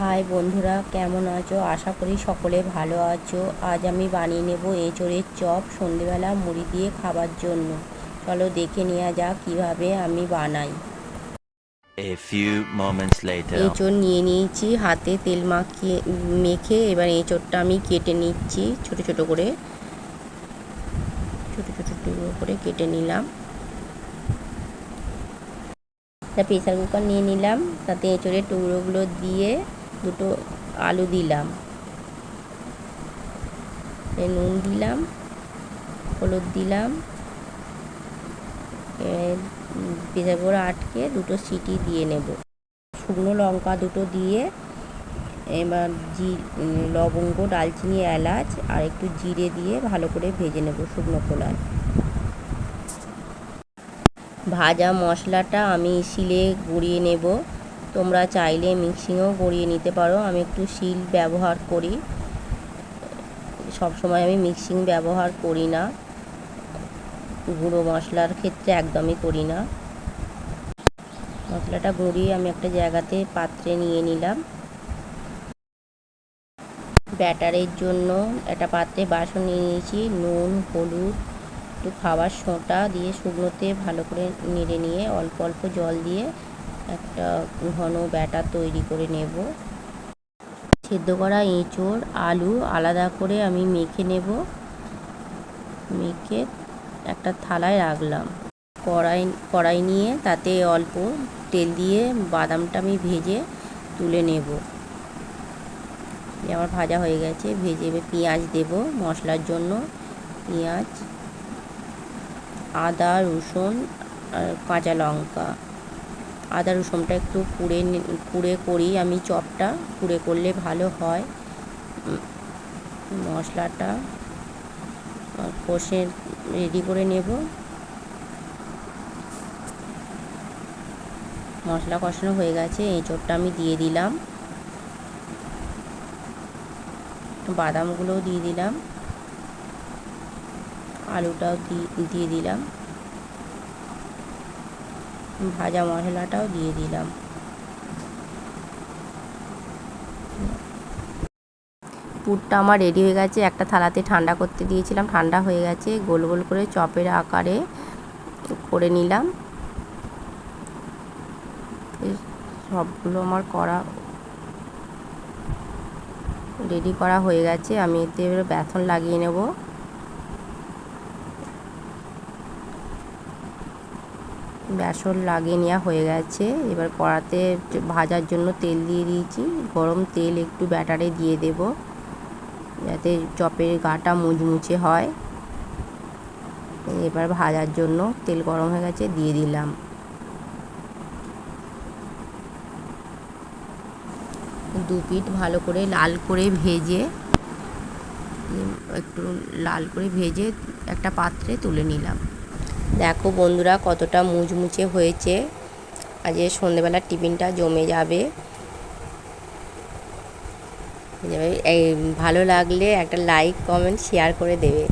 High বন্ধুরা কেমন আছো? আশা করি সকলে ভালো আছো। আজ আমি বানিয়ে নেব এঁচোড়ের চপ সন্ধেবেলা মুড়ি দিয়ে খাবার জন্য। চলো দেখে নেওয়া যাক কীভাবে আমি বানাই। A few moments later. এঁচোড় নিয়ে নিয়েছি হাতে তেল মাখিয়ে মেখে এবার এঁচোড়টা আমি কেটে নিচ্ছি ছোট ছোট করে। ছোট ছোট টুকরো করে কেটে নিলাম। প্রেসার কুকার নিয়ে নিলাম তাতে এঁচোড়ের টুকরোগুলো দিয়ে দুটো আলু দিলাম। নুন দিলাম, হলুদ দিলাম। কুকার আটকে দুটো সিটি দিয়ে নেব। শুকনো লঙ্কা দুটো দিয়ে, এবার জি, লবঙ্গ, ডালচিনি, এলাচ আর একটু জিরে দিয়ে ভালো করে ভেজে নেব শুকনো খোলায়। ভাজা মশলাটা আমি শিলে গুঁড়িয়ে নেব। তোমরা চাইলে মিক্সিংও গড়িয়ে নিতে পারো। আমি একটু শিল ব্যবহার করি। সব সময় আমি মিক্সিং ব্যবহার করি না। গুঁড়ো মশলার ক্ষেত্রে একদমই করি না। মশলাটা গুঁড়িয়ে আমি একটা জায়গাতে পাত্রে নিয়ে নিলাম। ব্যাটারের জন্য একটা পাত্রে বাসন নিয়ে নিয়েছি। নুন, হলুদ, একটু খাবার সোঁটা দিয়ে শুকনোতে ভালো করে নেড়ে নিয়ে অল্প অল্প জল দিয়ে একটা ঘন ব্যাটার তৈরি করে নেব। সেদ্ধ করা এঁচোড়, আলু আলাদা করে আমি মেখে নেব। মেখে একটা থালায় রাখলাম। কড়াই কড়াই নিয়ে তাতে অল্প তেল দিয়ে বাদামটা আমি ভেজে তুলে নেব। আমার ভাজা হয়ে গেছে, ভেজে পেঁয়াজ দেব মশলার জন্য। পেঁয়াজ, আদা, রসুন আর কাঁচা লঙ্কা। আদা রসুনটা একটু কুড়ে কুড়ে করি আমি চপটা কুড়ে করলে ভালো হয়। মশলাটা কষে রেডি করে নেব। মশলা কষানো হয়ে গেছে এঁচোড়টা আমি দিয়ে দিলাম। বাদামগুলোও দিয়ে দিলাম। আলুটাও দিয়ে দিলাম। ভাজা মশলাটাও দিয়ে দিলাম। পুরটা আমার রেডি হয়ে গেছে। একটা থালাতে ঠান্ডা করতে দিয়েছিলাম। ঠান্ডা হয়ে গেছে। গোল গোল করে চপের আকারে করে নিলাম। সবগুলো আমার করা রেডি করা হয়ে গেছে। আমি এতে বেসন লাগিয়ে নেব। বেসন লাগিয়ে নেওয়া হয়ে গেছে। এবার কড়াতে ভাজার জন্য তেল দিয়ে দিয়েছি। গরম তেল একটু ব্যাটারে দিয়ে দেব, যাতে চপের গাটা মুচমুচে হয়। এবার ভাজার জন্য তেল গরম হয়ে গেছে, দিয়ে দিলাম। দু পিঠ ভালো করে লাল করে ভেজে, একটু লাল করে ভেজে একটা পাত্রে তুলে নিলাম। দেখো বন্ধুরা কতটা মুচমুচে হয়েছে। আজ সন্ধেবেলার টিফিনটা জমে যাবে। এই ভালো লাগলে একটা লাইক কমেন্ট শেয়ার করে দেবে।